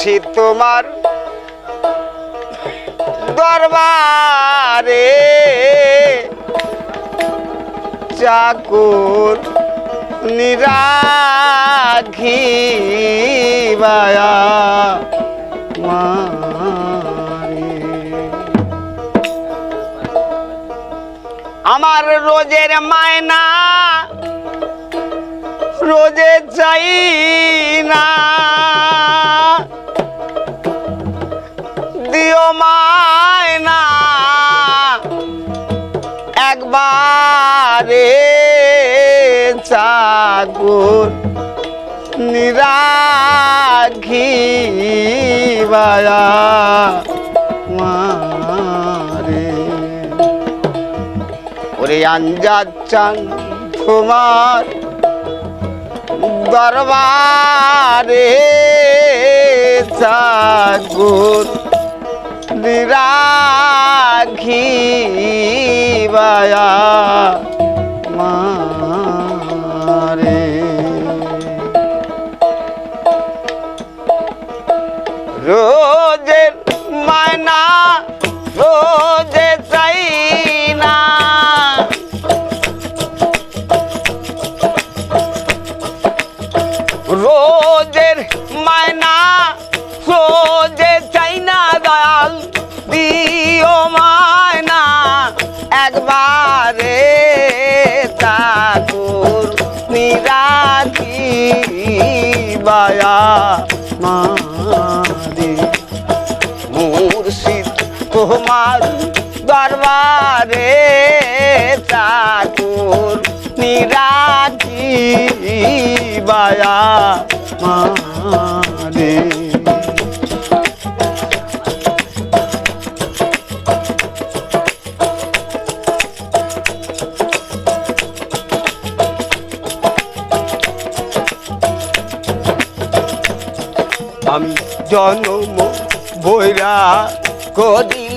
মুর্শিদ তোমার দরবারে। চাকুর নিরাঘি বায়া আমার রোজের মায়না রোজে চাই না। দিও মায়না একবারে চাকুর নিরাঘি মারে। ওরে আঞ্জাদ চান তোমার দরবারে চাকুর নিরাঘি বায়া মারে। রোজের মায়না রোজে তোমার দরবারে ঠাকুর নিরাকি বায়া মারে। আমি জনম বৈরা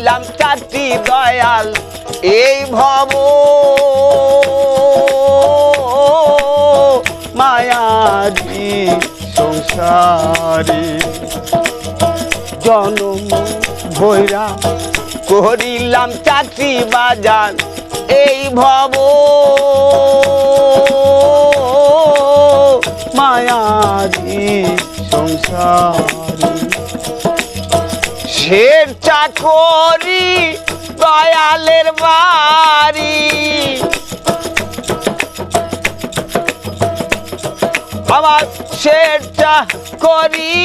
করিলাম চারটি দয়াল। এই ভব মায়াজি সংসারে জনম ভৈরা করিলাম চাকরি বাজার। এই ভব মায়াজি সংসারে শের চাকরি, দয়ালের বাড়ি। আমার শেরটা করি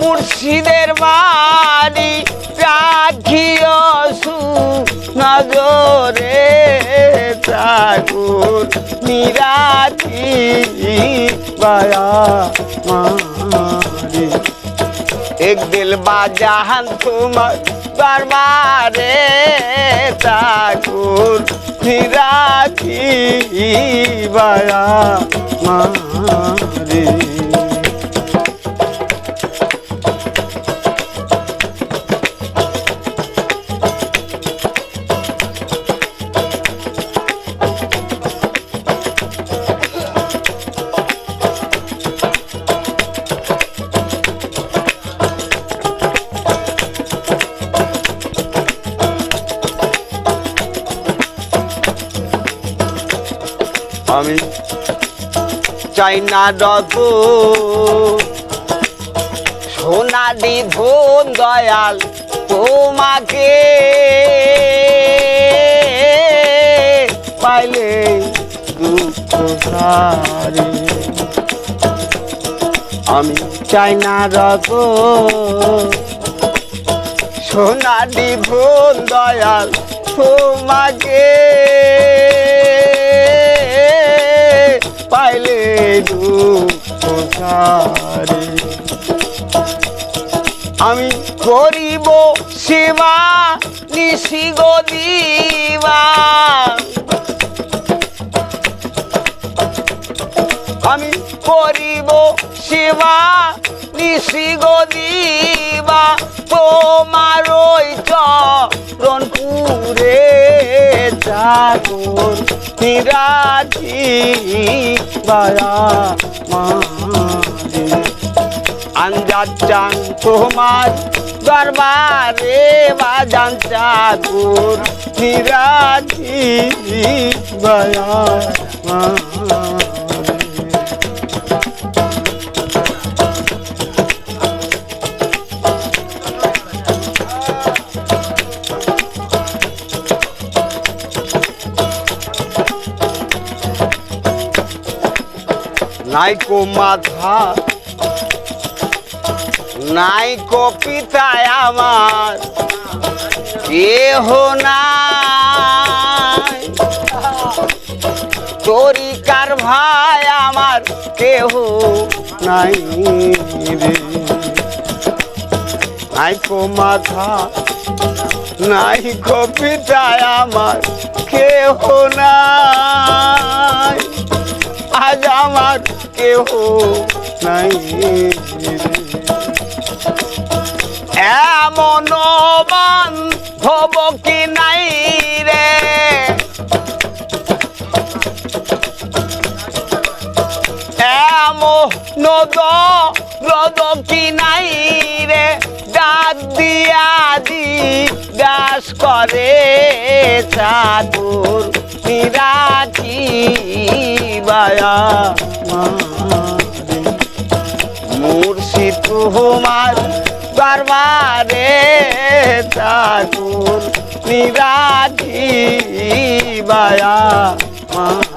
মুর্শিদের বাড়ি। রাখিও সু নজরে ঠাকুর নিরাতি বায়া মারে এক দিল বাজাহান তোমার দরবারে ঠাকুর নিরাতি बड़ा মারে আমি চাই না রত সোনা দি ধন দয়াল তোমাকে। পাইলে আমি চাই না রত সোনা দি ধন দয়াল তোমাকে। পাইলে দুঃখ সারে আমি করিব সেবা, নিশি গো দিবা। আমি করিব সেবা, নিশি গো দিবা। তোমার চরণপুরে চাকর নিরাজি বায়া মারে। আঞ্জাদ চান তোমার দরবারে বাজান চাকুর নিরাঠি বয়া নাইকো মাথা নাইকো পিতায় আমার, কেহ নাই। তরিকার ভাই আমার কেহ নাই রে। নাইকো মাথা নাইকো পিতায় আমার কেহ নাই। আমার কেহ নাই। এমন বান্ধব কি নাই রে? এমন রদ কি নাই রে? ডাক দিয়া দাস করে চাদুর নিরাঠি বায়া মুর্শিদ তোমার দরবারে ঠাকুর নিরাজি বায়া মারে।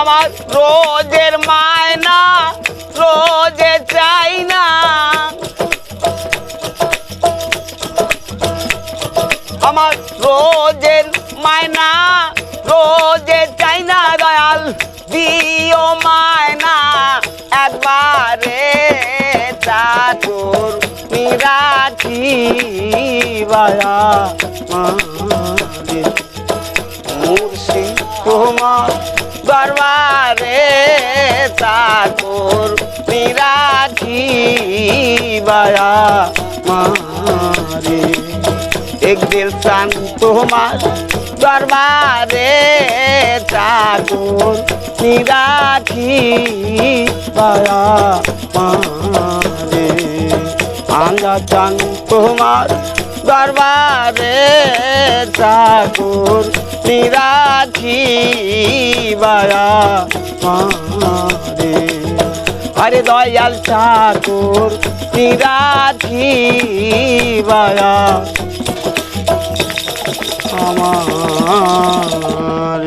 আমার রোজের মায়না, রোজে চাই না। আমার রোজের মায়না, রোজে চাই না, দয়াল, দিও মায়না। একবারে চাতুর নিরাঠি বায়া মারে। মুর্শি তোমার দরবারে চাকর নিরাঠি বায়া মারে। এক দিল চান তোমার দরবারে চাকর নিরাঠি বায়া মারে। আঙ্গা চান তোমার দরবারে চাকর নিরাঠি বায়া মারে আরে দয়াল ঠাকুর নিরাঠি বায়া আমার